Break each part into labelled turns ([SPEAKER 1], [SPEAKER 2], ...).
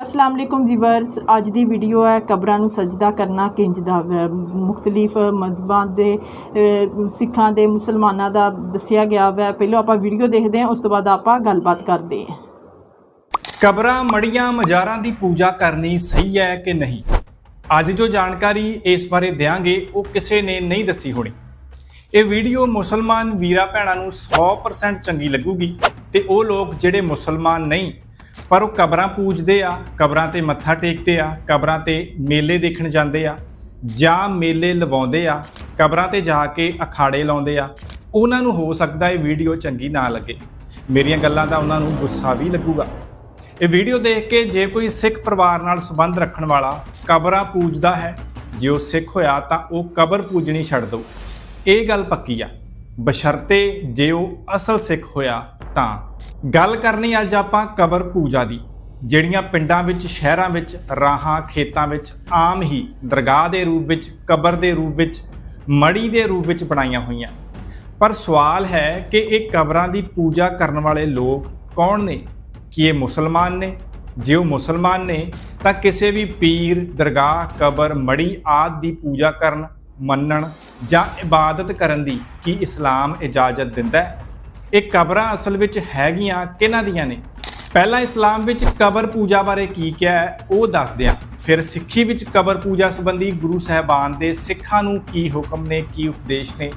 [SPEAKER 1] ਅਸਲਾਮ ਅਲੈਕੁਮ viewers, ਅੱਜ ਦੀ video ਹੈ ਕਬਰਾਂ ਨੂੰ ਸਜਦਾ ਕਰਨਾ, ਕਿੰਜ ਦਾ ਵੈ। ਮੁਖਤਲਿਫ ਮਜ਼ਹਬਾਂ ਦੇ ਸਿੱਖਾਂ ਦੇ, ਮੁਸਲਮਾਨਾਂ ਦਾ ਦੱਸਿਆ ਗਿਆ ਵੈ। ਪਹਿਲਾਂ ਆਪਾਂ ਵੀਡੀਓ ਦੇਖਦੇ ਹਾਂ, ਉਸ ਤੋਂ ਬਾਅਦ ਆਪਾਂ ਗੱਲਬਾਤ ਕਰਦੇ ਹਾਂ।
[SPEAKER 2] ਕਬਰਾਂ ਮੜੀਆਂ ਮਜ਼ਾਰਾਂ ਦੀ ਪੂਜਾ ਕਰਨੀ ਸਹੀ ਹੈ ਕਿ ਨਹੀਂ? ਅੱਜ ਜੋ ਜਾਣਕਾਰੀ ਇਸ ਬਾਰੇ ਦਿਆਂਗੇ, ਉਹ ਕਿਸੇ ਨੇ ਨਹੀਂ ਦੱਸੀ ਹੋਣੀ। ਇਹ ਵੀਡੀਓ ਮੁਸਲਮਾਨ ਵੀਰਾ ਭੈਣਾਂ ਨੂੰ 100% ਚੰਗੀ ਲੱਗੂਗੀ ਤੇ ਉਹ ਲੋਕ ਜਿਹੜੇ ਮੁਸਲਮਾਨ ਨਹੀਂ ਪਰ ਉਹ ਕਬਰਾਂ ਪੂਜਦੇ ਆ, ਕਬਰਾਂ ਤੇ ਮੱਥਾ ਟੇਕਦੇ ਆ, ਕਬਰਾਂ ਤੇ ਮੇਲੇ ਦੇਖਣ ਜਾਂਦੇ ਆ, ਜਾਂ ਮੇਲੇ ਲਵਾਉਂਦੇ ਆ, ਕਬਰਾਂ ਤੇ ਜਾ ਕੇ ਅਖਾੜੇ ਲਾਉਂਦੇ ਆ। ਉਹਨਾਂ ਨੂੰ ਹੋ ਸਕਦਾ ਇਹ ਵੀਡੀਓ ਚੰਗੀ ਨਾ ਲੱਗੇ। ਮੇਰੀਆਂ ਗੱਲਾਂ ਦਾ ਉਹਨਾਂ ਨੂੰ ਗੁੱਸਾ ਵੀ ਲੱਗੂਗਾ। ਇਹ ਵੀਡੀਓ ਦੇਖ ਕੇ ਜੇ ਕੋਈ ਸਿੱਖ ਪਰਿਵਾਰ ਨਾਲ ਸੰਬੰਧ ਰੱਖਣ ਵਾਲਾ ਕਬਰਾਂ ਪੂਜਦਾ ਹੈ, ਜੇ ਉਹ ਸਿੱਖ ਹੋਇਆ ਤਾਂ ਉਹ ਕਬਰ ਪੂਜਣੀ ਛੱਡ ਦਿਓ। ਇਹ ਗੱਲ ਪੱਕੀ ਆ। ਬਸ਼ਰਤੇ ਜੇ ਉਹ ਅਸਲ ਸਿੱਖ ਹੋਇਆ ਤਾਂ। ਗੱਲ ਕਰਨੀ ਅੱਜ ਆਪਾਂ ਕਬਰ ਪੂਜਾ ਦੀ, ਜਿਹੜੀਆਂ ਪਿੰਡਾਂ ਵਿੱਚ, ਸ਼ਹਿਰਾਂ ਵਿੱਚ, ਰਾਹਾਂ, ਖੇਤਾਂ ਵਿੱਚ ਆਮ ਹੀ ਦਰਗਾਹ ਦੇ ਰੂਪ ਵਿੱਚ, ਕਬਰ ਦੇ ਰੂਪ ਵਿੱਚ, ਮੜੀ ਦੇ ਰੂਪ ਵਿੱਚ ਬਣਾਈਆਂ ਹੋਈਆਂ। ਪਰ ਸਵਾਲ ਹੈ ਕਿ ਇਹ ਕਬਰਾਂ ਦੀ ਪੂਜਾ ਕਰਨ ਵਾਲੇ ਲੋਕ ਕੌਣ ਨੇ? ਕੀ ਇਹ ਮੁਸਲਮਾਨ ਨੇ? ਜੇ ਉਹ ਮੁਸਲਮਾਨ ਨੇ, ਤਾਂ ਕਿਸੇ ਵੀ ਪੀਰ, ਦਰਗਾਹ, ਕਬਰ, ਮੜੀ ਆਦ ਦੀ ਪੂਜਾ ਕਰਨ, ਮੰਨਣ ਜਾਂ ਇਬਾਦਤ ਕਰਨ ਦੀ ਕੀ ਇਸਲਾਮ ਇਜਾਜ਼ਤ ਦਿੰਦਾ ਹੈ? ਇਹ ਕਬਰਾਂ ਅਸਲ ਵਿੱਚ ਹੈਗੀਆਂ ਕਿਹਨਾਂ ਦੀਆਂ ਨੇ? ਪਹਿਲਾਂ ਇਸਲਾਮ ਵਿੱਚ ਕਬਰ ਪੂਜਾ ਬਾਰੇ ਕੀ ਕਿਹਾ ਹੈ, ਉਹ ਦੱਸਦੇ ਹਾਂ ਫਿਰ ਸਿੱਖੀ ਵਿੱਚ ਕਬਰ ਪੂਜਾ ਸੰਬੰਧੀ ਗੁਰੂ ਸਾਹਿਬਾਨ ਦੇ ਸਿੱਖਾਂ ਨੂੰ ਕੀ ਹੁਕਮ ਨੇ, ਕੀ ਉਪਦੇਸ਼ ਨੇ,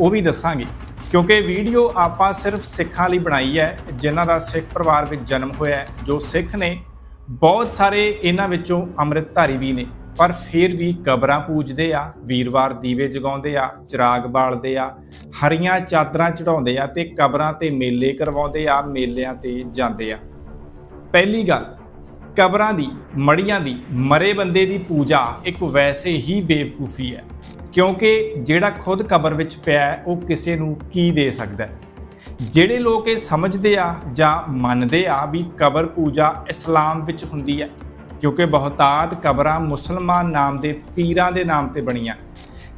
[SPEAKER 2] ਉਹ ਵੀ ਦੱਸਾਂਗੇ। ਕਿਉਂਕਿ ਵੀਡੀਓ ਆਪਾਂ ਸਿਰਫ ਸਿੱਖਾਂ ਲਈ ਬਣਾਈ ਹੈ, ਜਿਨ੍ਹਾਂ ਦਾ ਸਿੱਖ ਪਰਿਵਾਰ ਵਿੱਚ ਜਨਮ ਹੋਇਆ ਹੈ, ਜੋ ਸਿੱਖ ਨੇ, ਬਹੁਤ ਸਾਰੇ ਇਹਨਾਂ ਵਿੱਚੋਂ ਅੰਮ੍ਰਿਤਧਾਰੀ ਵੀ ਨੇ। ਪਰ ਫਿਰ ਵੀ ਕਬਰਾਂ ਪੂਜਦੇ ਆ, ਵੀਰਵਾਰ ਦੀਵੇ ਜਗਾਉਂਦੇ ਆ, ਚਿਰਾਗ ਬਾਲਦੇ ਆ, ਹਰੀਆਂ ਚਾਦਰਾਂ ਚੜਾਉਂਦੇ ਆ ਤੇ ਕਬਰਾਂ ਤੇ ਮੇਲੇ ਕਰਵਾਉਂਦੇ ਆ, ਮੇਲਿਆਂ ਤੇ ਜਾਂਦੇ ਆ। ਪਹਿਲੀ ਗੱਲ, ਕਬਰਾਂ ਦੀ, ਮੜੀਆਂ ਦੀ, ਮਰੇ ਬੰਦੇ ਦੀ ਪੂਜਾ ਇੱਕ ਵੈਸੇ ਹੀ ਬੇਵਕੂਫੀ ਹੈ, ਕਿਉਂਕਿ ਜਿਹੜਾ ਖੁਦ ਕਬਰ ਵਿੱਚ ਪਿਆ ਹੈ, ਉਹ ਕਿਸੇ ਨੂੰ ਕੀ ਦੇ ਸਕਦਾ ਹੈ? ਜਿਹੜੇ ਲੋਕ ਇਹ ਸਮਝਦੇ ਆ ਜਾਂ ਮੰਨਦੇ ਆ ਵੀ ਕਬਰ ਪੂਜਾ ਇਸਲਾਮ ਵਿੱਚ ਹੁੰਦੀ ਹੈ ਕਿਉਂਕਿ ਬਹੁਤਾਤ ਕਬਰਾਂ ਮੁਸਲਮਾਨ ਨਾਮ ਦੇ ਪੀਰਾਂ ਦੇ ਨਾਮ ਤੇ ਬਣੀਆਂ।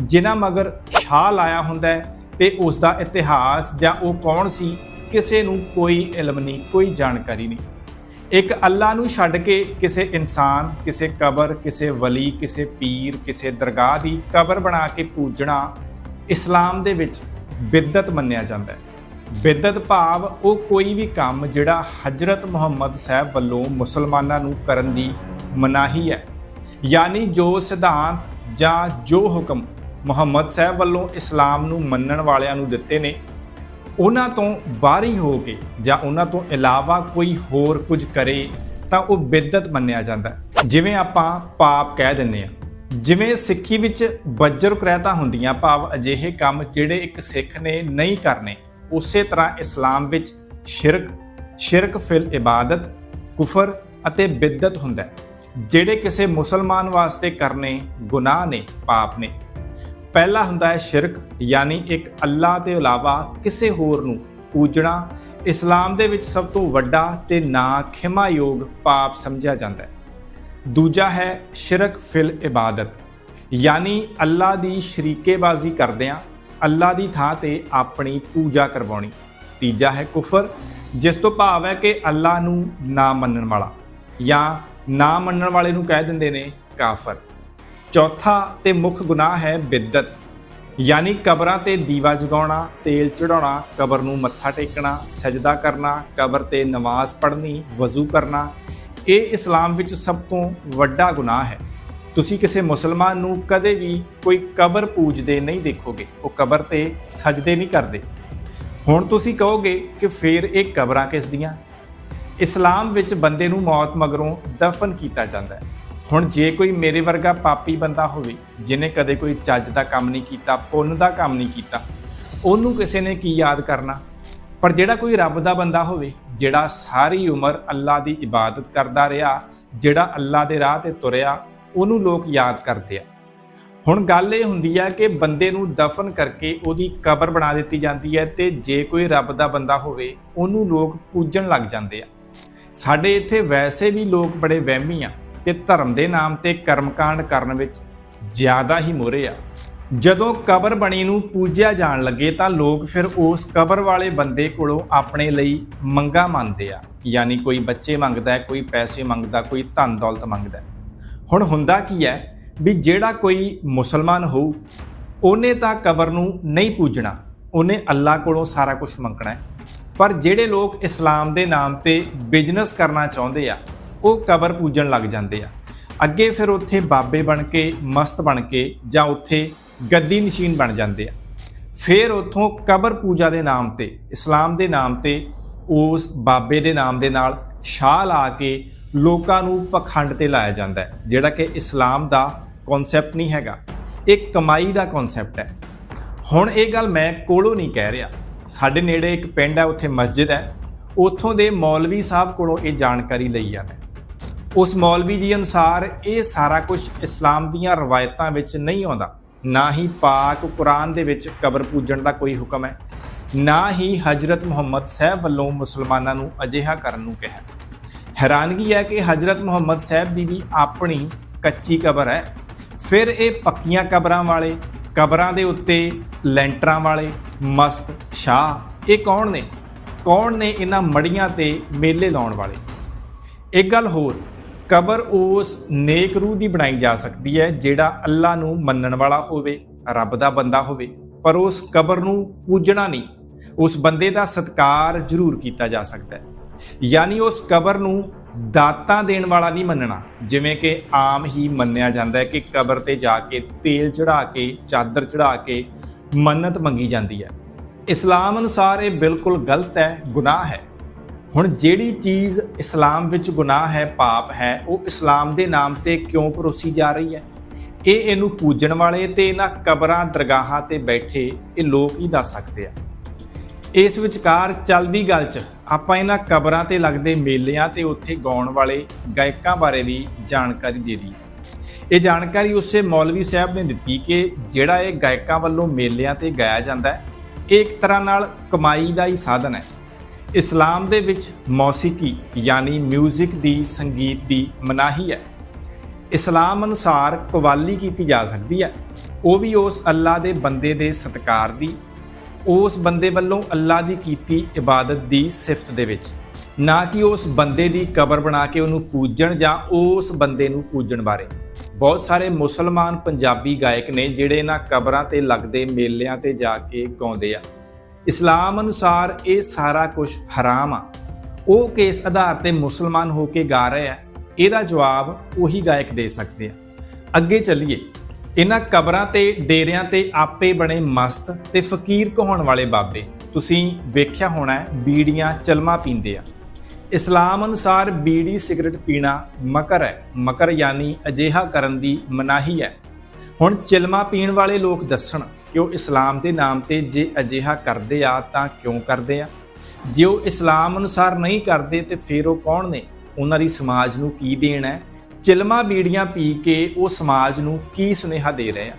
[SPEAKER 2] ਜਿਨ੍ਹਾਂ ਮਗਰ ਛਾਲ ਲਾਇਆ ਹੁੰਦਾ ਹੈ ਤੇ ਉਸ ਦਾ ਇਤਿਹਾਸ ਜਾਂ ਉਹ ਕੌਣ ਸੀ, ਕਿਸੇ ਨੂੰ ਕੋਈ ਇਲਮ ਨਹੀਂ, ਕੋਈ ਜਾਣਕਾਰੀ ਨਹੀਂ। ਇੱਕ ਅੱਲਾ ਨੂੰ ਛੱਡ ਕੇ ਕਿਸੇ ਇਨਸਾਨ, ਕਿਸੇ ਕਬਰ, ਕਿਸੇ ਵਲੀ, ਕਿਸੇ ਪੀਰ, ਕਿਸੇ ਦਰਗਾਹ ਦੀ ਕਬਰ ਬਣਾ ਕੇ ਪੂਜਣਾ ਇਸਲਾਮ ਦੇ ਵਿੱਚ ਬਿੱਦਤ ਮੰਨਿਆ ਜਾਂਦਾ ਹੈ। ਬਿਦਤ ਭਾਵ ਉਹ ਕੋਈ ਵੀ ਕੰਮ ਜਿਹੜਾ ਹਜਰਤ ਮੁਹੰਮਦ ਸਾਹਿਬ ਵੱਲੋਂ ਮੁਸਲਮਾਨਾਂ ਨੂੰ ਕਰਨ ਦੀ ਮਨਾਹੀ ਹੈ। ਯਾਨੀ ਜੋ ਸਿਧਾਂਤ ਜਾਂ ਜੋ ਹੁਕਮ ਮੁਹੰਮਦ ਸਾਹਿਬ ਵੱਲੋਂ ਇਸਲਾਮ ਨੂੰ ਮੰਨਣ ਵਾਲਿਆਂ ਨੂੰ ਦਿੱਤੇ ਨੇ, ਉਹਨਾਂ ਤੋਂ ਬਾਹਰੀ ਹੋ ਕੇ ਜਾਂ ਉਹਨਾਂ ਤੋਂ ਇਲਾਵਾ ਕੋਈ ਹੋਰ ਕੁਝ ਕਰੇ ਤਾਂ ਉਹ ਬਿਦਤ ਮੰਨਿਆ ਜਾਂਦਾ ਜਿਵੇਂ ਆਪਾਂ ਪਾਪ ਕਹਿ ਦਿੰਨੇ ਆ ਜਿਵੇਂ ਸਿੱਖੀ ਵਿੱਚ ਬੱਜਰ ਕਰਹਿਤਾ ਹੁੰਦੀਆਂ, ਭਾਵ ਅਜਿਹੇ ਕੰਮ ਜਿਹੜੇ ਇੱਕ ਸਿੱਖ ਨੇ ਨਹੀਂ ਕਰਨੇ ਉਸੇ ਤਰ੍ਹਾਂ ਇਸਲਾਮ ਵਿੱਚ ਸ਼ਿਰਕ ਸ਼ਿਰਕ ਫਿਲ ਇਬਾਦਤ, ਕੁਫਰ ਅਤੇ ਬਿਦਤ ਹੁੰਦਾ ਹੈ, ਜਿਹੜੇ ਕਿਸੇ ਮੁਸਲਮਾਨ ਵਾਸਤੇ ਕਰਨੇ ਗੁਨਾਹ ਨੇ, ਪਾਪ ਨੇ। ਪਹਿਲਾ ਹੁੰਦਾ ਹੈ ਸ਼ਿਰਕ, ਯਾਨੀ ਇੱਕ ਅੱਲਾਹ ਦੇ ਇਲਾਵਾ ਕਿਸੇ ਹੋਰ ਨੂੰ ਪੂਜਣਾ। ਇਸਲਾਮ ਦੇ ਵਿੱਚ ਸਭ ਤੋਂ ਵੱਡਾ ਤੇ ਨਾ ਖਿਮਾਯੋਗ ਪਾਪ ਸਮਝਿਆ ਜਾਂਦਾ ਹੈ। ਦੂਜਾ ਹੈ ਸ਼ਿਰਕ ਫਿਲ ਇਬਾਦਤ, ਯਾਨੀ ਅੱਲਾ ਦੀ ਸ਼ਰੀਕੇਬਾਜ਼ੀ ਕਰਦਿਆਂ ਅੱਲਾ ਦੀ ਥਾਂ ਤੇ ਆਪਣੀ ਪੂਜਾ ਕਰਵਾਉਣੀ। ਤੀਜਾ ਹੈ ਕੁਫਰ, ਜਿਸ ਤੋਂ ਭਾਵ ਹੈ ਕਿ ਅੱਲਾ ਨੂੰ ਨਾ ਮੰਨਣ ਵਾਲਾ ਜਾਂ ਨਾ ਮੰਨਣ ਵਾਲੇ ਨੂੰ ਕਹਿ ਦਿੰਦੇ ਨੇ ਕਾਫਰ। ਚੌਥਾ ਤੇ ਮੁੱਖ ਗੁਨਾਹ ਹੈ ਬਿੱਦਤ, ਯਾਨੀ ਕਬਰਾਂ ਤੇ ਦੀਵਾ ਜਗਾਉਣਾ, ਤੇਲ ਚੜਾਉਣਾ ਕਬਰ ਨੂੰ ਮੱਥਾ ਟੇਕਣਾ, ਸਜਦਾ ਕਰਨਾ, ਕਬਰ ਤੇ ਨਮਾਜ਼ ਪੜ੍ਹਨੀ, ਵਜ਼ੂ ਕਰਨਾ। ਇਹ ਇਸਲਾਮ ਵਿੱਚ ਸਭ ਤੋਂ ਵੱਡਾ ਗੁਨਾਹ ਹੈ। ਤੁਸੀਂ ਕਿਸੇ ਮੁਸਲਮਾਨ ਨੂੰ ਕਦੇ ਵੀ ਕੋਈ ਕਬਰ ਪੂਜਦੇ ਨਹੀਂ ਦੇਖੋਗੇ, ਉਹ ਕਬਰ ਤੇ ਸਜਦੇ ਨਹੀਂ ਕਰਦੇ। ਹੁਣ ਤੁਸੀਂ ਕਹੋਗੇ ਕਿ ਫਿਰ ਇਹ ਕਬਰਾਂ ਕਿਸ ਦੀਆਂ? ਇਸਲਾਮ ਵਿੱਚ ਬੰਦੇ ਨੂੰ ਮੌਤ ਮਗਰੋਂ ਦਫਨ ਕੀਤਾ ਜਾਂਦਾ ਹੈ। ਹੁਣ ਜੇ ਕੋਈ ਮੇਰੇ ਵਰਗਾ ਪਾਪੀ ਬੰਦਾ ਹੋਵੇ ਜਿਨੇ ਕਦੇ ਕੋਈ ਚੱਜ ਦਾ ਕੰਮ ਨਹੀਂ ਕੀਤਾ, ਪੁੰਨ ਦਾ ਕੰਮ ਨਹੀਂ ਕੀਤਾ, ਉਹਨੂੰ ਕਿਸੇ ਨੇ ਕੀ ਯਾਦ ਕਰਨਾ? ਪਰ ਜਿਹੜਾ ਕੋਈ ਰੱਬ ਦਾ ਬੰਦਾ ਹੋਵੇ, ਜਿਹੜਾ ਸਾਰੀ ਉਮਰ ਅੱਲਾ ਦੀ ਇਬਾਦਤ ਕਰਦਾ ਰਿਹਾ, ਜਿਹੜਾ ਅੱਲਾ ਦੇ ਰਾਹ ਤੇ ਤੁਰਿਆ ਉਹਨੂੰ ਲੋਕ ਯਾਦ ਕਰਦੇ ਆ। ਹੁਣ ਗੱਲ ਇਹ ਹੁੰਦੀ ਆ ਕਿ ਬੰਦੇ ਨੂੰ ਦਫਨ ਕਰਕੇ ਉਹਦੀ ਕਬਰ ਬਣਾ ਦਿੱਤੀ ਜਾਂਦੀ ਹੈ ਤੇ ਜੇ ਕੋਈ ਰੱਬ ਦਾ ਬੰਦਾ ਹੋਵੇ, ਉਹਨੂੰ ਲੋਕ ਪੂਜਣ ਲੱਗ ਜਾਂਦੇ ਆ। ਸਾਡੇ ਇੱਥੇ ਵੈਸੇ ਵੀ ਲੋਕ ਬੜੇ ਵਹਿਮੀ ਆ ਤੇ ਧਰਮ ਦੇ ਨਾਮ ਤੇ ਕਰਮਕਾਂਡ ਕਰਨ ਵਿੱਚ ਜ਼ਿਆਦਾ ਹੀ ਮੋਰੇ ਆ। ਜਦੋਂ ਕਬਰ ਬਣੀ ਨੂੰ ਪੂਜਿਆ ਜਾਣ ਲੱਗੇ ਤਾਂ ਲੋਕ ਫਿਰ ਉਸ ਕਬਰ ਵਾਲੇ ਬੰਦੇ ਕੋਲੋਂ ਆਪਣੇ ਲਈ ਮੰਗਾ ਮੰਨਦੇ ਆ। ਯਾਨੀ ਕੋਈ ਬੱਚੇ ਮੰਗਦਾ, ਕੋਈ ਪੈਸੇ ਮੰਗਦਾ, ਕੋਈ ਧਨ ਦੌਲਤ ਮੰਗਦਾ। ਹੁਣ ਹੁੰਦਾ ਕੀ ਹੈ ਵੀ ਜਿਹੜਾ ਕੋਈ ਮੁਸਲਮਾਨ ਹੋਊ, ਉਹਨੇ ਤਾਂ ਕਬਰ ਨੂੰ ਨਹੀਂ ਪੂਜਣਾ, ਉਹਨੇ ਅੱਲਾ ਕੋਲੋਂ ਸਾਰਾ ਕੁਝ ਮੰਗਣਾ ਹੈ। ਪਰ ਜਿਹੜੇ ਲੋਕ ਇਸਲਾਮ ਦੇ ਨਾਮ ਤੇ ਬਿਜ਼ਨਸ ਕਰਨਾ ਚਾਹੁੰਦੇ ਆ, ਉਹ ਕਬਰ ਪੂਜਣ ਲੱਗ ਜਾਂਦੇ ਆ। ਅੱਗੇ ਫਿਰ ਉੱਥੇ ਬਾਬੇ ਬਣ ਕੇ, ਮਸਤ ਬਣ ਕੇ ਜਾਂ ਉੱਥੇ ਗੱਦੀ ਨਸ਼ੀਨ ਬਣ ਜਾਂਦੇ ਆ। ਫਿਰ ਉੱਥੋਂ ਕਬਰ ਪੂਜਾ ਦੇ ਨਾਮ ਤੇ, ਇਸਲਾਮ ਦੇ ਨਾਮ ਤੇ ਉਸ ਬਾਬੇ ਦੇ ਨਾਮ ਦੇ ਨਾਲ ਸ਼ਾਹ ਲਾ ਕੇ ਲੋਕਾਂ ਨੂੰ ਪਖੰਡ ਤੇ ਲਾਇਆ ਜਾਂਦਾ ਹੈ, ਜਿਹੜਾ ਕਿ ਇਸਲਾਮ ਦਾ ਕਨਸੈਪਟ ਨਹੀਂ ਹੈਗਾ। ਇਹ ਕਮਾਈ ਦਾ ਕਨਸੈਪਟ ਹੈ। ਹੁਣ ਇਹ ਗੱਲ ਮੈਂ ਕੋਲੋਂ ਨਹੀਂ ਕਹਿ ਰਿਹਾ। ਸਾਡੇ ਨੇੜੇ ਇੱਕ ਪਿੰਡ ਹੈ, ਉੱਥੇ ਮਸਜਿਦ ਹੈ। ਉੱਥੋਂ ਦੇ ਮੌਲਵੀ ਸਾਹਿਬ ਕੋਲੋਂ ਇਹ ਜਾਣਕਾਰੀ ਲਈ ਆ ਮੈਂ ਉਸ ਮੌਲਵੀ ਜੀ ਅਨੁਸਾਰ ਇਹ ਸਾਰਾ ਕੁਝ ਇਸਲਾਮ ਦੀਆਂ ਰਵਾਇਤਾਂ ਵਿੱਚ ਨਹੀਂ ਆਉਂਦਾ। ਨਾ ਹੀ ਪਾਕ ਕੁਰਾਨ ਦੇ ਵਿੱਚ ਕਬਰ ਪੂਜਣ ਦਾ ਕੋਈ ਹੁਕਮ ਹੈ, ਨਾ ਹੀ ਹਜਰਤ ਮੁਹੰਮਦ ਸਾਹਿਬ ਵੱਲੋਂ ਮੁਸਲਮਾਨਾਂ ਨੂੰ ਅਜਿਹਾ ਕਰਨ ਨੂੰ ਕਿਹਾ। ਹੈਰਾਨਗੀ ਹੈ ਕਿ ਹਜਰਤ ਮੁਹੰਮਦ ਸਾਹਿਬ ਦੀ ਵੀ ਆਪਣੀ ਕੱਚੀ ਕਬਰ ਹੈ। ਫਿਰ ਇਹ ਪੱਕੀਆਂ ਕਬਰਾਂ ਵਾਲੇ, ਕਬਰਾਂ ਦੇ ਉੱਤੇ ਲੈਂਟਰਾਂ ਵਾਲੇ, ਮਸਤ ਸ਼ਾਹ, ਇਹ ਕੌਣ ਨੇ? ਕੌਣ ਨੇ ਇਹਨਾਂ ਮੜੀਆਂ ਤੇ ਮੇਲੇ ਲਾਉਣ ਵਾਲੇ? ਇੱਕ ਗੱਲ ਹੋਰ, ਕਬਰ ਉਸ ਨੇਕ ਰੂਹ ਦੀ ਬਣਾਈ ਜਾ ਸਕਦੀ ਹੈ ਜਿਹੜਾ ਅੱਲਾ ਨੂੰ ਮੰਨਣ ਵਾਲਾ ਹੋਵੇ, ਰੱਬ ਦਾ ਬੰਦਾ ਹੋਵੇ, ਪਰ ਉਸ ਕਬਰ ਨੂੰ ਪੂਜਣਾ ਨਹੀਂ। ਉਸ ਬੰਦੇ ਦਾ ਸਤਕਾਰ ਜ਼ਰੂਰ ਕੀਤਾ ਜਾ ਸਕਦਾ ਹੈ। ਯਾਨੀ ਉਸ ਕਬਰ ਨੂੰ ਦਾਤਾਂ ਦੇਣ ਵਾਲਾ ਨਹੀਂ ਮੰਨਣਾ। ਜਿਵੇਂ ਕਿ ਆਮ ਹੀ ਮੰਨਿਆ ਜਾਂਦਾ ਹੈ ਕਿ ਕਬਰ ਤੇ ਜਾ ਕੇ ਤੇਲ ਚੜਾ ਕੇ, ਚਾਦਰ ਚੜਾ ਕੇ ਮੰਨਤ ਮੰਗੀ ਜਾਂਦੀ ਹੈ। ਇਸਲਾਮ ਅਨੁਸਾਰ ਇਹ ਬਿਲਕੁਲ ਗਲਤ ਹੈ, ਗੁਨਾਹ ਹੈ। ਹੁਣ ਜਿਹੜੀ ਚੀਜ਼ ਇਸਲਾਮ ਵਿੱਚ ਗੁਨਾਹ ਹੈ, ਪਾਪ ਹੈ, ਉਹ ਇਸਲਾਮ ਦੇ ਨਾਮ ਤੇ ਕਿਉਂ ਪਰੋਸੀ ਜਾ ਰਹੀ ਹੈ? ਇਹ ਇਹਨੂੰ ਪੂਜਣ ਵਾਲੇ ਤੇ ਇਹਨਾਂ ਕਬਰਾਂ, ਦਰਗਾਹਾਂ ਤੇ ਬੈਠੇ ਇਹ ਲੋਕ ਹੀ ਦੱਸ ਸਕਦੇ ਆ। ਇਸ ਵਿਚਕਾਰ ਚੱਲਦੀ ਗੱਲ 'ਚ ਆਪਾਂ ਇਹਨਾਂ ਕਬਰਾਂ ਤੇ ਲੱਗਦੇ ਮੇਲਿਆਂ ਤੇ ਉੱਥੇ ਗਾਉਣ ਵਾਲੇ ਗਾਇਕਾਂ ਬਾਰੇ ਵੀ ਜਾਣਕਾਰੀ ਦੇ ਰਹੀ ਇਹ ਜਾਣਕਾਰੀ ਉਸੇ ਮੌਲਵੀ ਸਾਹਿਬ ਨੇ ਦਿੱਤੀ ਕਿ ਜਿਹੜਾ ਇਹ ਗਾਇਕਾਂ ਵੱਲੋਂ ਮੇਲਿਆਂ ਤੇ ਗਾਇਆ ਜਾਂਦਾ ਹੈ, ਇਹ ਇੱਕ ਤਰ੍ਹਾਂ ਨਾਲ ਕਮਾਈ ਦਾ ਹੀ ਸਾਧਨ ਹੈ। ਇਸਲਾਮ ਦੇ ਵਿੱਚ ਮੌਸੀਕੀ ਯਾਨੀ 뮤직 ਦੀ ਸੰਗੀਤ ਦੀ ਮਨਾਹੀ ਹੈ। ਇਸਲਾਮ ਅਨੁਸਾਰ ਕਵਾਲੀ ਕੀਤੀ ਜਾ ਸਕਦੀ ਹੈ। ਉਹ ਵੀ ਉਸ ਅੱਲਾ ਦੇ ਬੰਦੇ ਦੇ ਸਤਕਾਰ ਦੀ ਉਸ ਬੰਦੇ ਵੱਲੋਂ ਅੱਲਾ ਦੀ ਕੀਤੀ ਇਬਾਦਤ ਦੀ ਸਿਫਤ ਦੇ ਵਿੱਚ। ਨਾ ਕਿ ਉਸ ਬੰਦੇ ਦੀ ਕਬਰ ਬਣਾ ਕੇ ਉਹਨੂੰ ਪੂਜਣ ਜਾਂ ਉਸ ਬੰਦੇ ਨੂੰ ਪੂਜਣ ਬਾਰੇ। ਬਹੁਤ ਸਾਰੇ ਮੁਸਲਮਾਨ ਪੰਜਾਬੀ ਗਾਇਕ ਨੇ ਜਿਹੜੇ ਇਹਨਾਂ ਕਬਰਾਂ ਤੇ ਲੱਗਦੇ ਮੇਲਿਆਂ ਤੇ ਜਾ ਕੇ ਗਾਉਂਦੇ ਆ। ਇਸਲਾਮ ਅਨੁਸਾਰ ਇਹ ਸਾਰਾ ਕੁਝ ਹਰਾਮ ਆ। ਉਹ ਕਿਸ ਆਧਾਰ ਤੇ ਮੁਸਲਮਾਨ ਹੋ ਕੇ ਗਾ ਰਹੇ ਆ। ਇਹਦਾ ਜਵਾਬ ਉਹੀ ਗਾਇਕ ਦੇ ਸਕਦੇ ਆ। ਅੱਗੇ ਚੱਲੀਏ। ਇਹਨਾਂ ਕਬਰਾਂ ਤੇ, ਡੇਰਿਆਂ ਤੇ ਆਪੇ ਬਣੇ ਮਸਤ ਤੇ ਫਕੀਰ ਕਹਾਉਣ ਵਾਲੇ ਬਾਬੇ। ਤੁਸੀਂ ਵੇਖਿਆ ਹੋਣਾ ਬੀੜੀਆਂ ਚਲਮਾ ਪੀਂਦੇ ਆ। ਇਸਲਾਮ ਅਨੁਸਾਰ ਬੀੜੀ ਸਿਗਰਟ ਪੀਣਾ ਮਕਰ ਹੈ। ਮਕਰ ਯਾਨੀ ਅਜੇਹਾ ਕਰਨ ਦੀ ਮਨਾਹੀ ਹੈ। ਹੁਣ ਚਿਲਮਾ ਪੀਣ ਵਾਲੇ ਲੋਕ ਦੱਸਣ, ਕਿ ਉਹ ਇਸਲਾਮ ਦੇ ਨਾਮ ਤੇ ਜੇ ਅਜਿਹਾ ਕਰਦੇ ਆ, ਤਾਂ ਕਿਉਂ ਕਰਦੇ ਆ? ਜੇ ਉਹ ਇਸਲਾਮ ਅਨੁਸਾਰ ਨਹੀਂ ਕਰਦੇ, ਤੇ ਫਿਰ ਉਹ ਕੌਣ ਨੇ? ਉਹਨਾਂ ਦੀ ਸਮਾਜ ਨੂੰ ਕੀ ਦੇਣ ਹੈ? ਚਿਲਮਾ ਬੀੜੀਆਂ ਪੀ ਕੇ ਉਹ ਸਮਾਜ ਨੂੰ ਕੀ ਸੁਨੇਹਾ ਦੇ ਰਹੇ ਆ?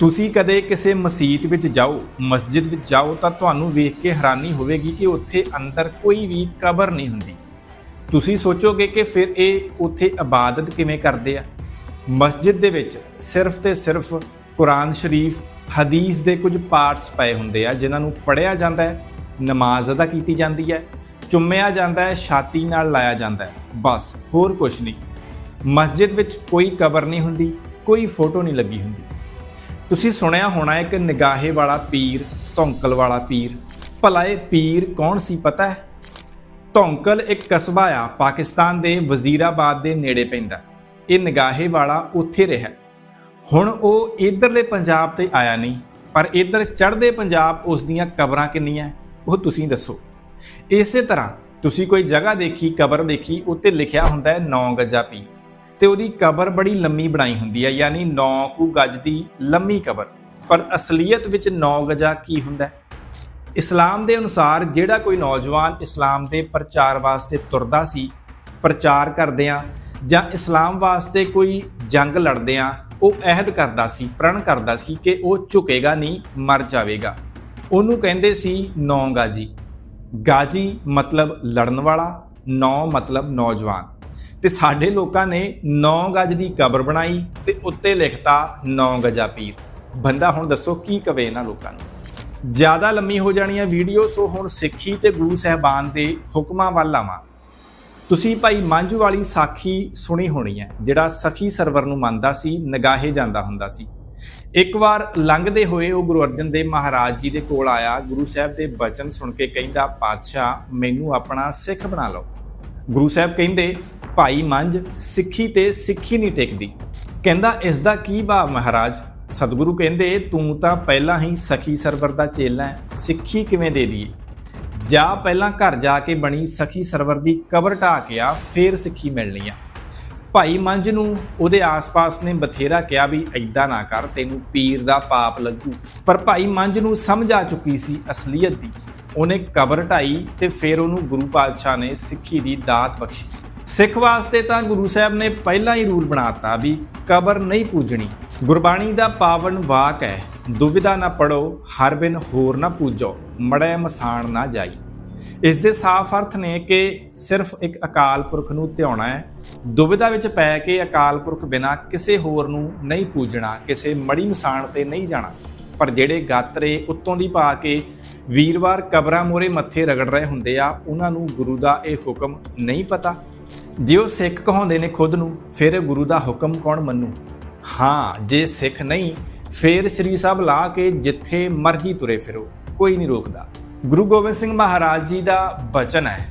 [SPEAKER 2] ਤੁਸੀਂ ਕਦੇ ਕਿਸੇ ਮਸਜਿਦ ਵਿੱਚ ਜਾਓ, ਮਸਜਿਦ ਵਿੱਚ ਜਾਓ ਤਾਂ ਤੁਹਾਨੂੰ ਵੇਖ ਕੇ ਹੈਰਾਨੀ ਹੋਵੇਗੀ ਕਿ ਉੱਥੇ ਅੰਦਰ ਕੋਈ ਵੀ ਕਬਰ ਨਹੀਂ ਹੁੰਦੀ। ਤੁਸੀਂ ਸੋਚੋਗੇ ਕਿ ਫਿਰ ਇਹ ਉੱਥੇ ਇਬਾਦਤ ਕਿਵੇਂ ਕਰਦੇ ਆ? ਮਸਜਿਦ ਦੇ ਵਿੱਚ ਸਿਰਫ ਤੇ ਸਿਰਫ ਕੁਰਾਨ ਸ਼ਰੀਫ, ਹਦੀਸ ਦੇ ਕੁਝ ਪਾਰਟਸ ਪਏ ਹੁੰਦੇ ਆ ਜਿਨ੍ਹਾਂ ਨੂੰ ਪੜ੍ਹਿਆ ਜਾਂਦਾ ਹੈ, ਨਮਾਜ਼ ਅਦਾ ਕੀਤੀ ਜਾਂਦੀ ਹੈ, ਚੁੰਮਿਆ ਜਾਂਦਾ ਹੈ, ਛਾਤੀ ਨਾਲ ਲਾਇਆ ਜਾਂਦਾ ਹੈ। ਬਸ, ਹੋਰ ਕੁਝ ਨਹੀਂ। ਮਸਜਿਦ ਵਿੱਚ ਕੋਈ ਕਬਰ ਨਹੀਂ ਹੁੰਦੀ, ਕੋਈ ਫੋਟੋ ਨਹੀਂ ਲੱਗੀ ਹੁੰਦੀ। ਤੁਸੀਂ ਸੁਣਿਆ ਹੋਣਾ ਇੱਕ ਨਿਗਾਹੇ ਵਾਲਾ ਪੀਰ, ਧੌਂਕਲ ਵਾਲਾ ਪੀਰ। ਭਲਾ ਇਹ ਪੀਰ ਕੌਣ ਸੀ ਪਤਾ ਹੈ? ਧੌਂਕਲ ਇੱਕ ਕਸਬਾ ਆ, ਪਾਕਿਸਤਾਨ ਦੇ ਵਜ਼ੀਰਾਬਾਦ ਦੇ ਨੇੜੇ ਪੈਂਦਾ। ਇਹ ਨਿਗਾਹੇ ਵਾਲਾ ਉੱਥੇ ਰਿਹਾ। ਹੁਣ ਉਹ ਇਧਰਲੇ ਪੰਜਾਬ ਤੇ ਆਇਆ ਨਹੀਂ, ਪਰ ਇਧਰ ਚੜ੍ਹਦੇ ਪੰਜਾਬ ਉਸ ਦੀਆਂ ਕਬਰਾਂ ਕਿੰਨੀਆਂ ਉਹ ਤੁਸੀਂ ਦੱਸੋ। ਇਸੇ ਤਰ੍ਹਾਂ, ਤੁਸੀਂ ਕੋਈ ਜਗ੍ਹਾ ਦੇਖੀ, ਕਬਰ ਦੇਖੀ, ਉੱਤੇ ਲਿਖਿਆ ਹੁੰਦਾ ਹੈ 9 ਗੱਜਾ ਪੀਰ। ਤੇ ਉਹਦੀ ਕਬਰ ਬੜੀ ਲੰਮੀ ਬਣਾਈ ਹੁੰਦੀ ਹੈ, ਯਾਨੀ 9 ਕੁ ਗਜ ਦੀ ਲੰਮੀ ਕਬਰ। ਪਰ ਅਸਲੀਅਤ ਵਿੱਚ 9 ਗਜ਼ਾ ਕੀ ਹੁੰਦਾ ਹੈ? ਇਸਲਾਮ ਦੇ ਅਨੁਸਾਰ ਜਿਹੜਾ ਕੋਈ ਨੌਜਵਾਨ ਇਸਲਾਮ ਦੇ ਪ੍ਰਚਾਰ ਵਾਸਤੇ ਤੁਰਦਾ ਸੀ, ਪ੍ਰਚਾਰ ਕਰਦਿਆਂ ਜਾਂ ਇਸਲਾਮ ਵਾਸਤੇ ਕੋਈ ਜੰਗ ਲੜਦਿਆਂ ਉਹ ਅਹਿਦ ਕਰਦਾ ਸੀ, ਪ੍ਰਣ ਕਰਦਾ ਸੀ ਕਿ ਉਹ ਝੁਕੇਗਾ ਨਹੀਂ, ਮਰ ਜਾਵੇਗਾ। ਉਹਨੂੰ ਕਹਿੰਦੇ ਸੀ ਨੌ ਗਾਜੀ ਗਾਜੀ ਮਤਲਬ ਲੜਨ ਵਾਲਾ, ਨੌ ਮਤਲਬ ਨੌਜਵਾਨ। ਤੇ ਸਾਡੇ ਲੋਕਾਂ ਨੇ 9 ਗਜ ਦੀ ਕਬਰ ਬਣਾਈ ਤੇ ਉੱਤੇ ਲਿਖਤਾ 9 ਗਜਾ ਪੀਰ। ਬੰਦਾ ਹੁਣ ਦੱਸੋ ਕੀ ਕਵੇ ਇਹਨਾਂ ਲੋਕਾਂ ਨੂੰ? ਜ਼ਿਆਦਾ ਲੰਮੀ ਹੋ ਜਾਣੀ ਹੈ ਵੀਡੀਓ, ਸੋ ਹੁਣ ਸਿੱਖੀ ਤੇ ਗੁਰੂ ਸਾਹਿਬਾਨ ਦੇ ਹੁਕਮਾਂ ਵੱਲ ਆਵਾਂ। ਤੁਸੀਂ ਭਾਈ ਮੰਝੂ ਵਾਲੀ ਸਾਖੀ ਸੁਣੀ ਹੋਣੀ ਹੈ, ਜਿਹੜਾ ਸਖੀ ਸਰਵਰ ਨੂੰ ਮੰਨਦਾ ਸੀ, ਨਗਾਹੇ ਜਾਂਦਾ ਹੁੰਦਾ ਸੀ। ਇੱਕ ਵਾਰ ਲੰਘਦੇ ਹੋਏ ਉਹ ਗੁਰੂ ਅਰਜਨ ਦੇਵ ਮਹਾਰਾਜ ਜੀ ਦੇ ਕੋਲ ਆਇਆ, ਗੁਰੂ ਸਾਹਿਬ ਦੇ ਬਚਨ ਸੁਣ ਕੇ ਕਹਿੰਦਾ, ਪਾਤਸ਼ਾਹ, ਮੈਨੂੰ ਆਪਣਾ ਸਿੱਖ ਬਣਾ ਲਓ। ਗੁਰੂ ਸਾਹਿਬ ਕਹਿੰਦੇ, ਭਾਈ ਮੰਝ ਸਿੱਖੀ ਤੇ ਸਿੱਖੀ ਨਹੀਂ ਟਿਕਦੀ। ਕਹਿੰਦਾ, ਇਸ ਦਾ ਕੀ ਭਾਵ ਮਹਾਰਾਜ? ਸਤਿਗੁਰੂ ਕਹਿੰਦੇ, ਤੂੰ ਤਾਂ ਪਹਿਲਾਂ ਹੀ ਸਖੀ ਸਰਵਰ ਦਾ ਚੇਲਾ ਹੈ, ਸਿੱਖੀ ਕਿਵੇਂ ਦੇ ਦਈਏ? ਜਾ ਪਹਿਲਾਂ ਘਰ ਜਾ ਕੇ ਬਣੀ ਸਖੀ ਸਰਵਰ ਦੀ ਕਬਰ ਢਾ ਕੇ ਆ, ਫੇਰ ਸਿੱਖੀ ਮਿਲਣੀ ਆ। ਭਾਈ ਮੰਝ ਨੂੰ ਉਹਦੇ ਆਸ-ਪਾਸ ਨੇ ਬਥੇਰਾ ਕਿਹਾ ਵੀ ਐਦਾਂ ਨਾ ਕਰ, ਤੈਨੂੰ ਪੀਰ ਦਾ ਪਾਪ ਲੱਗੂ। ਪਰ ਭਾਈ ਮੰਝ ਨੂੰ ਸਮਝ ਆ ਚੁੱਕੀ ਸੀ ਅਸਲੀਅਤ ਦੀ। ਉਹਨੇ ਕਬਰ ਢਾਈ ਤੇ ਫਿਰ ਉਹਨੂੰ ਗੁਰੂ ਪਾਤਸ਼ਾਹ ਨੇ ਸਿੱਖੀ ਦੀ ਦਾਤ ਬਖਸ਼ੀ। ਸਿੱਖ ਵਾਸਤੇ ਤਾਂ ਗੁਰੂ ਸਾਹਿਬ ਨੇ ਪਹਿਲਾਂ ਹੀ ਰੂਲ ਬਣਾਤਾ ਵੀ ਕਬਰ ਨਹੀਂ ਪੂਜਣੀ। ਗੁਰਬਾਣੀ ਦਾ ਪਾਵਨ ਵਾਕ ਹੈ, ਦੁਵਿਧਾ ਨਾ ਪੜੋ, ਹਰ ਬਿਨ ਹੋਰ ਨਾ ਪੂਜੋ, ਮੜੈ ਮਸਾਣ ਨਾ ਜਾਈ। ਇਸ ਦੇ ਸਾਫ਼ ਅਰਥ ਨੇ ਕਿ ਸਿਰਫ ਇੱਕ ਅਕਾਲ ਪੁਰਖ ਨੂੰ ਧਿਆਉਣਾ ਹੈ ਦੁਬਿਧਾ ਵਿੱਚ ਪੈ ਕੇ ਅਕਾਲ ਪੁਰਖ ਬਿਨਾ ਕਿਸੇ ਹੋਰ ਨੂੰ ਨਹੀਂ ਪੂਜਣਾ, ਕਿਸੇ ਮੜੀ ਮਸਾਣ ਤੇ ਨਹੀਂ ਜਾਣਾ। ਪਰ ਜਿਹੜੇ ਗਾਤਰੇ ਉੱਤੋਂ ਦੀ ਪਾ ਕੇ ਵੀਰਵਾਰ ਕਬਰਾਂ ਮੋਰੇ ਮੱਥੇ ਰਗੜ ਰਹੇ ਹੁੰਦੇ ਆ, ਉਹਨਾਂ ਨੂੰ ਗੁਰੂ ਦਾ ਇਹ ਹੁਕਮ ਨਹੀਂ ਪਤਾ। ਜੇ ਉਹ ਸਿੱਖ ਕਹਾਉਂਦੇ ਨੇ ਖੁਦ ਨੂੰ, ਫਿਰ ਗੁਰੂ ਦਾ ਹੁਕਮ ਕੌਣ ਮੰਨੂ? ਹਾਂ, ਜੇ ਸਿੱਖ ਨਹੀਂ, ਫਿਰ ਸ੍ਰੀ ਸਾਹਿਬ ਲਾ ਕੇ ਜਿੱਥੇ ਮਰਜ਼ੀ ਤੁਰੇ ਫਿਰੋ, ਕੋਈ ਨਹੀਂ ਰੋਕਦਾ। ਗੁਰੂ ਗੋਬਿੰਦ ਸਿੰਘ ਮਹਾਰਾਜ ਜੀ ਦਾ ਬਚਨ ਹੈ,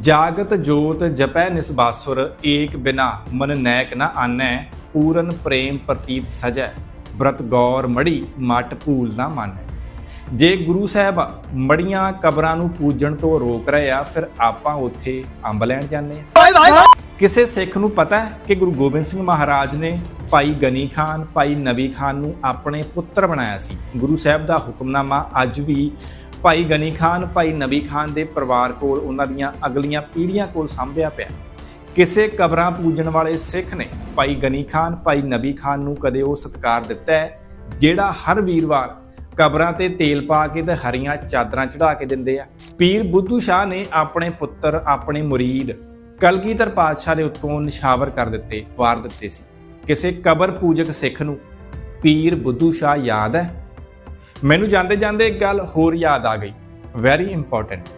[SPEAKER 2] ਜਾਗਤ ਜੋਤ ਜਪੈ ਨਿਸਬਾਸੁਰ ਏਕ ਬਿਨਾ ਮਨ ਨੈਕ ਨਾ ਆਨੈ, ਪੂਰਨ ਪ੍ਰੇਮ ਪ੍ਰਤੀਤ ਸਜੈ, ਬ੍ਰਤ ਗੌਰ ਮੜੀ ਮਟ ਭੂਲ ਨਾ ਮਾਨੈ। ਜੇ ਗੁਰੂ ਸਾਹਿਬ ਮੜੀਆਂ ਕਬਰਾਂ ਨੂੰ ਪੂਜਣ ਤੋਂ ਰੋਕ ਰਹੇ ਆ ਫਿਰ ਆਪਾਂ ਉੱਥੇ ਅੰਬ ਲੈਣ ਜਾਂਦੇ ਆ। ਕਿਸੇ ਸਿੱਖ ਨੂੰ ਪਤਾ ਹੈ ਕਿ ਗੁਰੂ ਗੋਬਿੰਦ ਸਿੰਘ ਮਹਾਰਾਜ ਨੇ ਭਾਈ ਗਨੀ ਖਾਨ ਭਾਈ ਨਬੀ ਖਾਨ ਨੂੰ ਆਪਣੇ ਪੁੱਤਰ ਬਣਾਇਆ ਸੀ। ਗੁਰੂ ਸਾਹਿਬ ਦਾ ਹੁਕਮਨਾਮਾ ਅੱਜ ਵੀ ਭਾਈ ਗਨੀ ਖਾਨ ਭਾਈ ਨਬੀ ਖਾਨ ਦੇ ਪਰਿਵਾਰ ਕੋਲ ਉਹਨਾਂ ਦੀਆਂ ਅਗਲੀਆਂ ਪੀੜ੍ਹੀਆਂ ਕੋਲ ਸੰਭਿਆ ਪਿਆ। ਕਿਸੇ ਕਬਰਾਂ ਪੂਜਣ ਵਾਲੇ ਸਿੱਖ ਨੇ ਭਾਈ ਗਨੀ ਖਾਨ ਭਾਈ ਨਬੀ ਖਾਨ ਨੂੰ ਕਦੇ ਉਹ ਸਤਿਕਾਰ ਦਿੱਤਾ ਹੈ ਜਿਹੜਾ ਹਰ ਵੀਰਵਾਰ ਕਬਰਾਂ ਤੇ ਤੇਲ ਪਾ ਕੇ ਤੇ ਹਰੀਆਂ ਚਾਦਰਾਂ ਚੜਾ ਕੇ ਦਿੰਦੇ ਆ। ਪੀਰ ਬੁੱਧੂ ਸ਼ਾਹ ਨੇ ਆਪਣੇ ਪੁੱਤਰ, ਆਪਣੇ ਮੁਰੀਦ, ਕਲਗੀਧਰ ਪਾਤਸ਼ਾਹ ਦੇ ਉੱਤੋਂ ਨਿਸ਼ਾਵਰ ਕਰ ਦਿੱਤੇ, ਵਾਰ ਦਿੱਤੇ ਸੀ। ਕਿਸੇ ਕਬਰ ਪੂਜਕ ਸਿੱਖ ਨੂੰ ਪੀਰ ਬੁੱਧੂ ਸ਼ਾਹ ਯਾਦ ਹੈ? ਮੈਨੂੰ ਜਾਂਦੇ ਜਾਂਦੇ ਇੱਕ ਗੱਲ ਹੋਰ ਯਾਦ ਆ ਗਈ। ਵੈਰੀ ਇੰਪੋਰਟੈਂਟ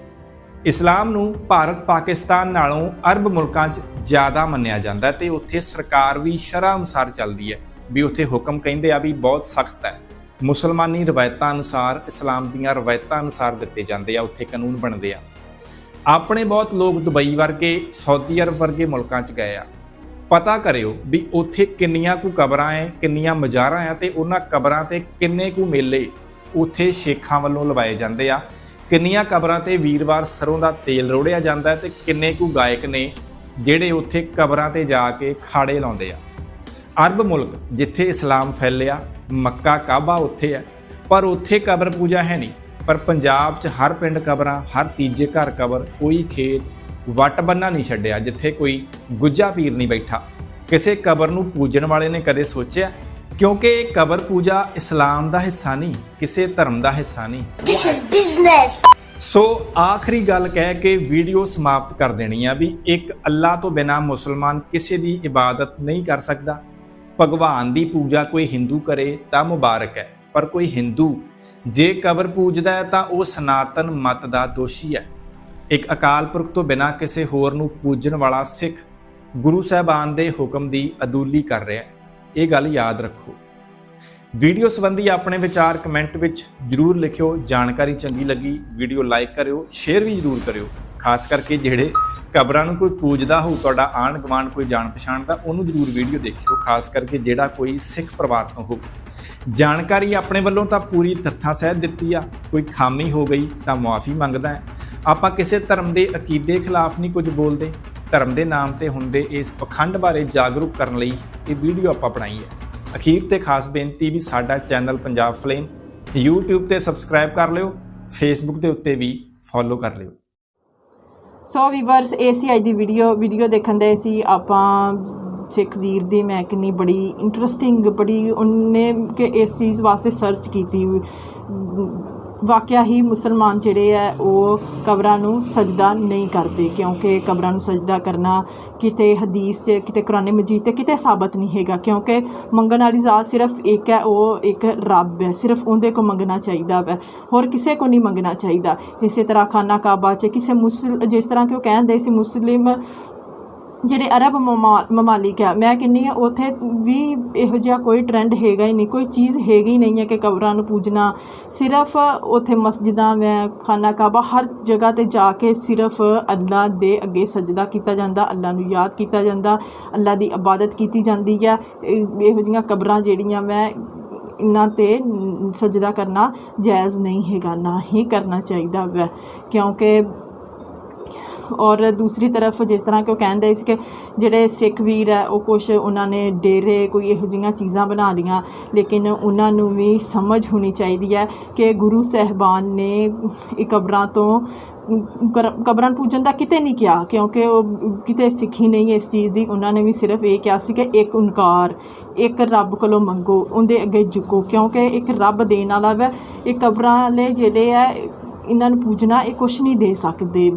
[SPEAKER 2] ਇਸਲਾਮ ਨੂੰ ਭਾਰਤ ਪਾਕਿਸਤਾਨ ਨਾਲੋਂ ਅਰਬ ਮੁਲਕਾਂ 'ਚ ਜ਼ਿਆਦਾ ਮੰਨਿਆ ਜਾਂਦਾ ਹੈ ਤੇ ਉੱਥੇ ਸਰਕਾਰ ਵੀ ਸ਼ਰ੍ਹਾ ਅਨੁਸਾਰ ਚੱਲਦੀ ਹੈ ਵੀ ਉੱਥੇ ਹੁਕਮ ਕਹਿੰਦੇ ਆ ਵੀ ਬਹੁਤ ਸਖਤ ਹੈ। ਮੁਸਲਮਾਨੀ ਰਵਾਇਤਾਂ ਅਨੁਸਾਰ, ਇਸਲਾਮ ਦੀਆਂ ਰਵਾਇਤਾਂ ਅਨੁਸਾਰ ਦਿੱਤੇ ਜਾਂਦੇ ਆ, ਉੱਥੇ ਕਾਨੂੰਨ ਬਣਦੇ ਆ। ਆਪਣੇ ਬਹੁਤ ਲੋਕ ਦੁਬਈ ਵਰਗੇ, ਸਾਊਦੀ ਅਰਬ ਵਰਗੇ ਮੁਲਕਾਂ 'ਚ ਗਏ ਆ। ਪਤਾ ਕਰਿਓ ਵੀ ਉੱਥੇ ਕਿੰਨੀਆਂ ਕੁ ਕਬਰਾਂ ਐ, ਕਿੰਨੀਆਂ ਮਜ਼ਾਰਾਂ ਆ ਤੇ ਉਹਨਾਂ ਕਬਰਾਂ ਤੇ ਕਿੰਨੇ ਕੁ ਮੇਲੇ ਉੱਥੇ ਸ਼ੇਖਾਂ ਵੱਲੋਂ ਲਵਾਏ ਜਾਂਦੇ ਆ। ਕਿੰਨੀਆਂ ਕਬਰਾਂ ਤੇ ਵੀਰਵਾਰ ਸਰੋਂ ਦਾ ਤੇਲ ਰੋੜਿਆ ਜਾਂਦਾ ਹੈ ਤੇ ਕਿੰਨੇ ਕੁ ਗਾਇਕ ਨੇ ਜਿਹੜੇ ਉੱਥੇ ਕਬਰਾਂ ਤੇ ਜਾ ਕੇ ਖਾੜੇ ਲਾਉਂਦੇ ਆ। ਅਰਬ ਮੁਲਕ ਜਿੱਥੇ ਇਸਲਾਮ ਫੈਲਿਆ ਮੱਕਾ ਕਾਬਾ ਉੱਥੇ ਹੈ ਪਰ ਉੱਥੇ ਕਬਰ ਪੂਜਾ ਹੈ ਨਹੀਂ। ਪਰ ਪੰਜਾਬ 'ਚ ਹਰ ਪਿੰਡ ਕਬਰਾਂ ਹਰ ਤੀਜੇ ਘਰ ਕਬਰ ਕੋਈ ਖੇਤ ਵੱਟ ਬੰਨਾ ਨਹੀਂ ਛੱਡਿਆ ਜਿੱਥੇ ਕੋਈ ਗੁੱਜਾ ਪੀਰ ਨਹੀਂ ਬੈਠਾ। ਕਿਸੇ ਕਬਰ ਨੂੰ ਪੂਜਣ ਵਾਲੇ ਨੇ ਕਦੇ ਸੋਚਿਆ? ਕਿਉਂਕਿ ਇਹ ਕਬਰ ਪੂਜਾ ਇਸਲਾਮ ਦਾ ਹਿੱਸਾ ਨਹੀਂ ਕਿਸੇ ਧਰਮ ਦਾ ਹਿੱਸਾ ਨਹੀਂ।
[SPEAKER 3] This is business.
[SPEAKER 2] ਸੋ ਆਖਰੀ ਗੱਲ ਕਹਿ ਕੇ ਵੀਡੀਓ ਸਮਾਪਤ ਕਰ ਦੇਣੀ ਆ ਵੀ ਇੱਕ ਅੱਲਾ ਤੋਂ ਬਿਨਾ ਮੁਸਲਮਾਨ ਕਿਸੇ ਦੀ ਇਬਾਦਤ ਨਹੀਂ ਕਰ ਸਕਦਾ। ਭਗਵਾਨ ਦੀ ਪੂਜਾ ਕੋਈ ਹਿੰਦੂ ਕਰੇ ਤਾਂ ਮੁਬਾਰਕ ਹੈ, ਪਰ ਕੋਈ ਹਿੰਦੂ ਜੇ ਕਬਰ ਪੂਜਦਾ ਹੈ ਤਾਂ ਉਹ ਸਨਾਤਨ ਮਤ ਦਾ ਦੋਸ਼ੀ ਹੈ। ਇੱਕ ਅਕਾਲ ਪੁਰਖ ਤੋਂ ਬਿਨਾਂ ਕਿਸੇ ਹੋਰ ਨੂੰ ਪੂਜਣ ਵਾਲਾ ਸਿੱਖ ਗੁਰੂ ਸਾਹਿਬਾਨ ਦੇ ਹੁਕਮ ਦੀ ਅਦੂਲੀ ਕਰ ਰਿਹਾ ਹੈ। ਇਹ ਗੱਲ ਯਾਦ ਰੱਖੋ। ਵੀਡੀਓ ਸੰਬੰਧੀ ਆਪਣੇ ਵਿਚਾਰ ਕਮੈਂਟ ਵਿੱਚ ਜਰੂਰ ਲਿਖਿਓ, ਜਾਣਕਾਰੀ ਚੰਗੀ ਲੱਗੀ, ਵੀਡੀਓ ਲਾਈਕ ਕਰਿਓ, ਸ਼ੇਅਰ ਵੀ ਜਰੂਰ ਕਰਿਓ। ਖਾਸ ਕਰਕੇ ਜਿਹੜੇ ਕਬਰਾਂ ਨੂੰ ਕੋਈ ਪੂਜਦਾ ਹੋਊ, ਤੁਹਾਡਾ ਆਣ ਗੁਆਂਢ ਕੋਈ ਜਾਣ ਪਛਾਣ ਦਾ ਉਹਨੂੰ ਜਰੂਰ ਵੀਡੀਓ ਦੇਖਿਓ, ਖਾਸ ਕਰਕੇ ਜਿਹੜਾ ਕੋਈ ਸਿੱਖ ਪਰਿਵਾਰ ਤੋਂ ਹੋਵੇ ਜਾਣਕਾਰੀ ਆਪਣੇ ਵੱਲੋਂ ਤਾਂ ਪੂਰੀ ਤੱਥਾਂ ਸਹਿਤ ਦਿੱਤੀ ਆ, ਕੋਈ ਖਾਮੀ ਹੋ ਗਈ ਤਾਂ ਮਾਫੀ ਮੰਗਦਾ ਹੈ। ਆਪਾਂ ਕਿਸੇ ਧਰਮ ਦੇ ਅਕੀਦੇ ਖਿਲਾਫ ਨਹੀਂ ਕੁਝ ਬੋਲਦੇ, ਧਰਮ ਦੇ ਨਾਮ ਤੇ ਹੁੰਦੇ ਇਸ ਪਖੰਡ ਬਾਰੇ ਜਾਗਰੂਕ ਕਰਨ ਲਈ ਇਹ ਵੀਡੀਓ ਆਪਾਂ ਬਣਾਈ ਹੈ। ਅਖੀਰ ਤੇ ਖਾਸ ਬੇਨਤੀ ਵੀ ਸਾਡਾ ਚੈਨਲ ਪੰਜਾਬ ਫਲੇਮ YouTube ਤੇ ਸਬਸਕ੍ਰਾਈਬ ਕਰ ਲਿਓ, Facebook ਦੇ ਉੱਤੇ ਵੀ ਫੋਲੋ ਕਰ ਲਿਓ।
[SPEAKER 1] ਸੋ ਵੀਵਰਸ ਇਹ ਸੀ ਅੱਜ ਦੀ ਵੀਡੀਓ ਵੀਡੀਓ ਦੇਖਣ ਦੇ ਸੀ ਆਪਾਂ ਸਿੱਖ ਵੀਰ ਦੀ। ਮੈਂ ਕਿੰਨੀ ਬੜੀ ਇੰਟਰਸਟਿੰਗ ਬੜੀ ਉਹਨੇ ਕਿ ਇਸ ਚੀਜ਼ ਵਾਸਤੇ ਸਰਚ ਕੀਤੀ। ਵਾਕਿਆ ਹੀ ਮੁਸਲਮਾਨ ਜਿਹੜੇ ਆ, ਉਹ ਕਬਰਾਂ ਨੂੰ ਸਜਦਾ ਨਹੀਂ ਕਰਦੇ, ਕਿਉਂਕਿ ਕਬਰਾਂ ਨੂੰ ਸਜਦਾ ਕਰਨਾ ਕਿਤੇ ਹਦੀਸ 'ਚ, ਕਿਤੇ ਕੁਰਾਨੇ ਮਜੀਦ ਤੇ ਕਿਤੇ ਸਾਬਤ ਨਹੀਂ ਹੈਗਾ, ਕਿਉਂਕਿ ਮੰਗਣ ਵਾਲੀ ਜ਼ਾਤ ਸਿਰਫ ਇੱਕ ਹੈ, ਉਹ ਇੱਕ ਰੱਬ ਹੈ, ਸਿਰਫ ਉਹਦੇ ਕੋ ਮੰਗਣਾ ਚਾਹੀਦਾ ਹੈ ਹੋਰ ਕਿਸੇ ਕੋ ਨਹੀਂ ਮੰਗਣਾ ਚਾਹੀਦਾ। ਇਸੇ ਤਰ੍ਹਾਂ ਖਾਨਾ ਕਾਬਾ 'ਚ ਕਿਸੇ ਮੁਸਲ, ਜਿਸ ਤਰ੍ਹਾਂ ਕਿ ਉਹ ਕਹਿੰਦੇ ਸੀ, ਮੁਸਲਿਮ ਜਿਹੜੇ ਅਰਬ ਮਮਾ- ਮਮਾਲਿਕ ਆ, ਮੈਂ ਕਹਿੰਦੀ ਆ ਉੱਥੇ ਵੀ ਇਹੋ ਜਿਹਾ ਕੋਈ ਟ੍ਰੈਂਡ ਹੈਗਾ ਹੀ ਨਹੀਂ, ਕੋਈ ਚੀਜ਼ ਹੈਗੀ ਹੀ ਨਹੀਂ ਹੈ ਕਿ ਕਬਰਾਂ ਨੂੰ ਪੂਜਣਾ। ਸਿਰਫ ਉੱਥੇ ਮਸਜਿਦਾਂ, ਮੈਂ ਖਾਨਾ ਕਾਬਾ ਹਰ ਜਗ੍ਹਾ ਤੇ ਜਾ ਕੇ ਸਿਰਫ ਅੱਲਾ ਦੇ ਅੱਗੇ ਸਜਦਾ ਕੀਤਾ ਜਾਂਦਾ, ਅੱਲਾ ਨੂੰ ਯਾਦ ਕੀਤਾ ਜਾਂਦਾ, ਅੱਲਾ ਦੀ ਇਬਾਦਤ ਕੀਤੀ ਜਾਂਦੀ ਹੈ। ਇਹ- ਇਹੋ ਜਿਹੀਆਂ ਕਬਰਾਂ ਜਿਹੜੀਆਂ ਮੈਂ ਇਹਨਾਂ ਤੇ ਨ- ਸਜਦਾ ਕਰਨਾ ਜਾਇਜ਼ ਨਹੀਂ ਹੈਗਾ, ਨਾ ਹੀ ਕਰਨਾ ਚਾਹੀਦਾ ਵੈ। ਕਿਉਂਕਿ ਔਰ ਦੂਸਰੀ ਤਰਫ ਜਿਸ ਤਰ੍ਹਾਂ ਕਿ ਉਹ ਕਹਿੰਦੇ ਸੀ ਕਿ ਜਿਹੜੇ ਸਿੱਖ ਵੀਰ ਹੈ, ਉਹ ਕੁਛ ਉਹਨਾਂ ਨੇ ਡੇਰੇ ਕੋਈ ਇਹੋ ਜਿਹੀਆਂ ਚੀਜ਼ਾਂ ਬਣਾ ਲਈਆਂ, ਲੇਕਿਨ ਉਹਨਾਂ ਨੂੰ ਵੀ ਸਮਝ ਹੋਣੀ ਚਾਹੀਦੀ ਹੈ ਕਿ ਗੁਰੂ ਸਾਹਿਬਾਨ ਨੇ ਇਹ ਕਬਰਾਂ ਤੋਂ ਕਰ- ਕਬਰਾਂ ਪੂਜਣ ਦਾ ਕਿਤੇ ਨਹੀਂ ਕਿਹਾ, ਕਿਉਂਕਿ ਉਹ ਕਿਤੇ ਸਿੱਖੀ ਨਹੀਂ ਇਸ ਚੀਜ਼ ਦੀ। ਉਹਨਾਂ ਨੇ ਵੀ ਸਿਰਫ ਇਹ ਕਿਹਾ ਸੀ ਕਿ ਇੱਕ ਓਨਕਾਰ ਇੱਕ ਰੱਬ ਕੋਲੋਂ ਮੰਗੋ, ਉਹਦੇ ਅੱਗੇ ਝੁਕੋ, ਕਿਉਂਕਿ ਇੱਕ ਰੱਬ ਦੇਣ ਵਾਲਾ ਵਾ, ਇਹ ਕਬਰਾਂ ਵਾਲੇ ਜਿਹੜੇ ਹੈ ਇਹਨਾਂ ਨੂੰ ਪੂਜਣਾ, ਇਹ ਕੁਛ ਨਹੀਂ ਦੇ ਸਕਦੇ।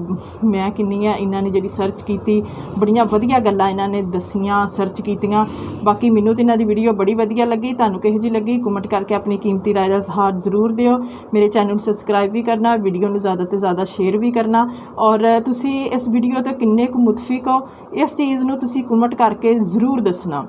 [SPEAKER 1] ਮੈਂ ਕਿੰਨੀ ਆ ਇਹਨਾਂ ਨੇ ਜਿਹੜੀ ਸਰਚ ਕੀਤੀ, ਬੜੀਆਂ ਵਧੀਆ ਗੱਲਾਂ ਇਹਨਾਂ ਨੇ ਦਸੀਆਂ ਸਰਚ ਕੀਤੀਆਂ। ਬਾਕੀ ਮੈਨੂੰ ਤੇ ਇਹਨਾਂ ਦੀ ਵੀਡੀਓ ਬੜੀ ਵਧੀਆ ਲੱਗੀ, ਤੁਹਾਨੂੰ ਕਿਹੋ ਜਿਹੀ ਲੱਗੀ ਕਮੈਂਟ ਕਰਕੇ ਆਪਣੀ ਕੀਮਤੀ ਰਾਏ ਦਾ ਸਹਾਰ ਜ਼ਰੂਰ ਦਿਓ। ਮੇਰੇ ਚੈਨਲ ਨੂੰ ਸਬਸਕ੍ਰਾਈਬ ਵੀ ਕਰਨਾ ਵੀਡੀਓ ਨੂੰ ਜ਼ਿਆਦਾ ਤੋਂ ਜ਼ਿਆਦਾ ਸ਼ੇਅਰ ਵੀ ਕਰਨਾ। ਔਰ ਤੁਸੀਂ ਇਸ ਵੀਡੀਓ ਤੋਂ ਕਿੰਨੇ ਕੁ ਮੁਤਫਿਕ ਹੋ, ਇਸ ਚੀਜ਼ ਨੂੰ ਤੁਸੀਂ ਕਮੈਂਟ ਕਰਕੇ ਜ਼ਰੂਰ ਦੱਸਣਾ।